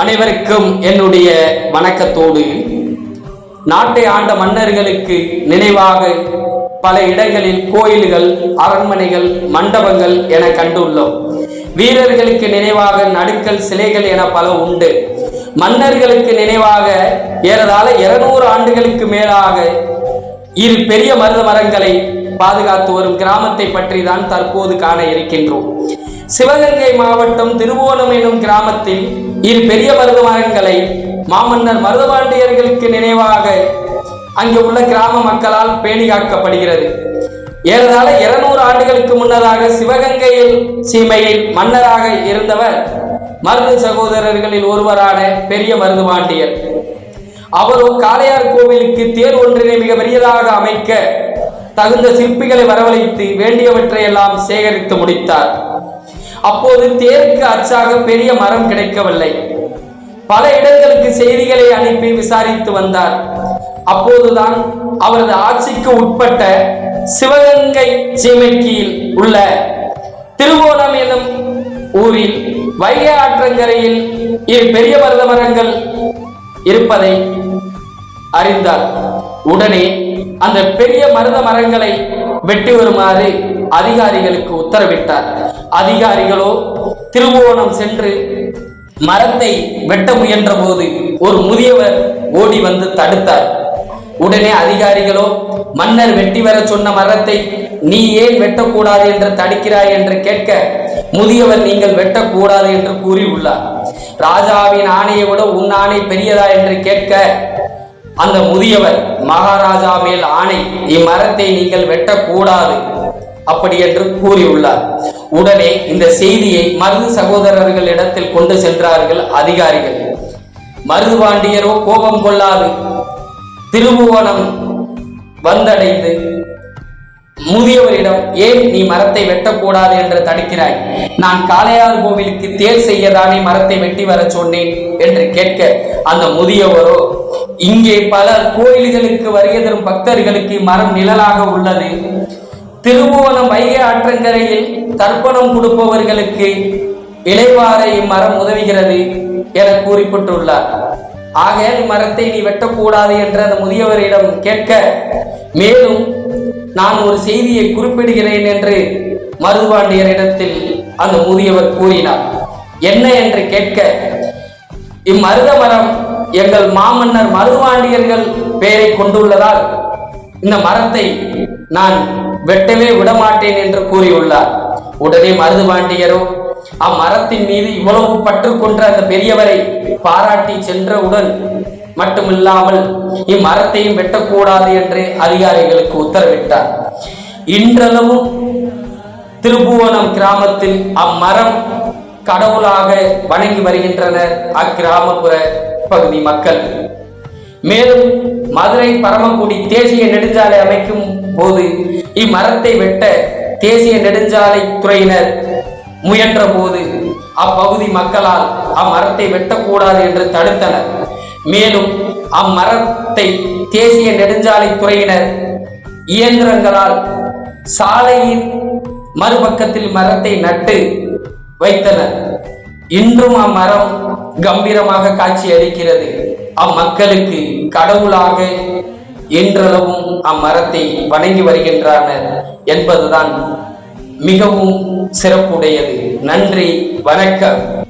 அனைவருக்கும் என்னுடைய வணக்கத்தோடு நாட்டை ஆண்ட மன்னர்களுக்கு நினைவாக பல இடங்களில் கோயில்கள் அரண்மனைகள் மண்டபங்கள் என கண்டுள்ளோம். வீரர்களுக்கு நினைவாக நடுக்கல் சிலைகள் என பல உண்டு. மன்னர்களுக்கு நினைவாக ஏறதாழ இருநூறு ஆண்டுகளுக்கு மேலாக இரு பெரிய மருத மரங்களை பாதுகாத்து வரும் கிராமத்தை பற்றி தான் தற்போது காண இருக்கின்றோம். சிவகங்கை மாவட்டம் திருவோணம் எனும் கிராமத்தில் இரு பெரிய மருத மரங்களை மாமன்னர் மருதபாண்டியர்களுக்கு நினைவாக அங்கே உள்ள கிராம மக்களால் பேணி காக்கப்படுகிறது ஏறதாழ இருநூறு ஆண்டுகளுக்கு முன்னதாக சிவகங்கையில் சீமையில் மன்னராக இருந்தவர் மருது சகோதரர்களில் ஒருவரான பெரிய மருதுபாண்டியர். அவரோ காளையார் கோவிலுக்கு தேர் ஒன்றினை மிக பெரியதாக அமைக்க தகுந்த சிற்பிகளை வரவழைத்து வேண்டியவற்றை எல்லாம் சேகரித்து முடித்தார். அப்போது தேருக்கு அச்சாக பெரிய மரம் கிடைக்கவில்லை. பல இடங்களுக்கு செய்திகளை அனுப்பி விசாரித்து வந்தார். அப்போதுதான் அவரது ஆட்சிக்கு உட்பட்ட சிவகங்கை சீமைக்கியில் உள்ள திருவோணம் என்னும் ஊரில் வைகை ஆற்றங்கரையில் இரு பெரிய மருத மரங்கள் இருப்பதை அறிந்தார். உடனே அந்த பெரிய மருத மரங்களை வெட்டி வருமாறு அதிகாரிகளுக்கு உத்தரவிட்டார். அதிகாரிகளோ திருவோணம் சென்று மரத்தை வெட்ட முயன்ற போது ஒரு முதியவர் ஓடி வந்து தடுத்தார். உடனே அதிகாரிகளோ மன்னர் வெட்டி வர சொன்ன மரத்தை நீ ஏன் வெட்டக்கூடாது என்று தடுக்கிறாய் என்று கேட்க முதியவர் நீங்கள் வெட்டக்கூடாது என்று கூறியுள்ளார். ராஜாவின் ஆணையை விட உன் ஆணை பெரியதா என்று கேட்க அந்த முதியவர் மகாராஜா மேல் ஆணை இம்மரத்தை நீங்கள் வெட்டக்கூடாது. அப்படி என்று கூறியுள்ளார். உடனே இந்த செய்தியை மருது சகோதரர்களிடத்தில் கொண்டு சென்றார்கள் அதிகாரிகள். மருதுபாண்டியரோ கோபம் கொள்ளாது. திருபுவனம் வந்தடைந்து முதியவரிடம் ஏன் நீ மரத்தை வெட்டக்கூடாது என்று தடுக்கிறாய்? நான் காளையார் கோவிலுக்கு தேர் செய்யதானே மரத்தை வெட்டி வர சொன்னேன் என்று கேட்க அந்த முதியவரோ இங்கே பல கோயில்களுக்கு வருகை தரும் பக்தர்களுக்கு மரம் நிழலாக உள்ளது. திருபுவனம் வைகை ஆற்றங்கரையில் தர்ப்பணம் கொடுப்பவர்களுக்கு இலைவார இம்மரம் உதவுகிறது என குறிப்பிட்டுள்ளார். ஆக இம்மரத்தை நீ வெட்டக்கூடாது என்று அந்த முதியவரிடம் கேட்க மேலும் நான் ஒரு செய்தியை குறிப்பிடுகிறேன் என்று மருதுபாண்டியரிடத்தில் அந்த முதியவர் கூறினார். என்ன? என்று கேட்க இம்மருத மரம் எங்கள் மாமன்னர் மருதுபாண்டியர்கள் பெயரை கொண்டுள்ளதால் இந்த மரத்தை நான் வெட்டவே விடமாட்டேன் என்று கூறியுள்ளார். உடனே மருதுபாண்டியரோ அம்மரத்தின் மீது இவ்வளவு பற்று கொன்ற அந்த பெரியவரை பாராட்டி சென்றவுடன் மட்டுமில்லாமல் இம்மரத்தையும் வெட்டக்கூடாது என்று அதிகாரிகளுக்கு உத்தரவிட்டார். இன்றளவும் திருபுவனம் கிராமத்தில் அம்மரம் கடவுளாக வணங்கி வருகின்றனர் அக்கிராமப்புற பகுதி மக்கள். மேலும் மதுரை பரமக்குடி தேசிய நெடுஞ்சாலை அமைக்கும் போது இம்மரத்தை வெட்ட தேசிய நெடுஞ்சாலை துறையினர் முயன்ற போது அப்பகுதி மக்களால் அம்மரத்தை வெட்டக்கூடாது என்று தடுத்தனர். மேலும் அம்மரத்தை தேசிய நெடுஞ்சாலை துறையினர் இயந்திரங்களால் சாலையின் மறுபக்கத்தில் மரத்தை நட்டு வைத்தனர். இன்றும் அம்மரம் கம்பீரமாக காட்சி அளிக்கிறது அம்மக்களுக்கு கடவுளாக என்றளவும் அம்மரத்தை வணங்கி வருகின்றனர் என்பதுதான் மிகவும் சிறப்புடையது. நன்றி வணக்கம்.